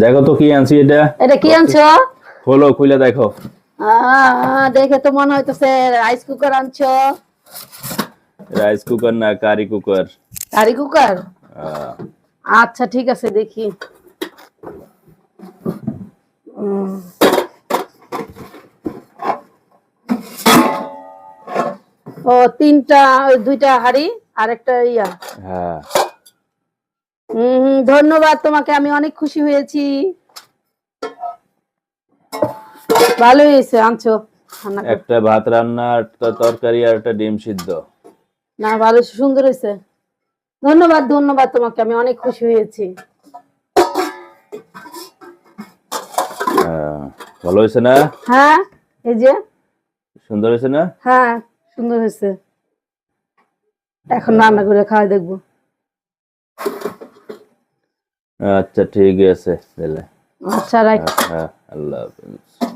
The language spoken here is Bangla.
দেখো তো কি আনছি এটা। এটা কি আনছো? খোলো খুলে দেখো। দেখে তো মনে হইতেছে রাইস কুকার আনছো। রাইস কুকার না কারি কুকার কারি কুকার আচ্ছা ঠিক আছে দেখি। ও তিনটা ওই দুইটা হাড়ি আর একটা ইয়া। হ্যাঁ। হুম ধন্যবাদ তোমাকে আমি অনেক খুশি হয়েছি। ভালো হয়েছে আনছো একটা ভাত রান্না একটা তরকারি আর একটা ডিম সিদ্ধ। না ভালো সুন্দর হয়েছে। ধন্যবাদ ধন্যবাদ তোমাকে আমি অনেক খুশি হয়েছি। আহ, ভালো হয়েছে না? হ্যাঁ এই যে। সুন্দর হয়েছে না? হ্যাঁ সুন্দর হয়েছে। এখন রান্না করে খাওয়া দেখব। আচ্ছা ঠিক আছে তাহলে। আচ্ছা রাখ। হ্যাঁ আল্লাহ হাফেজ।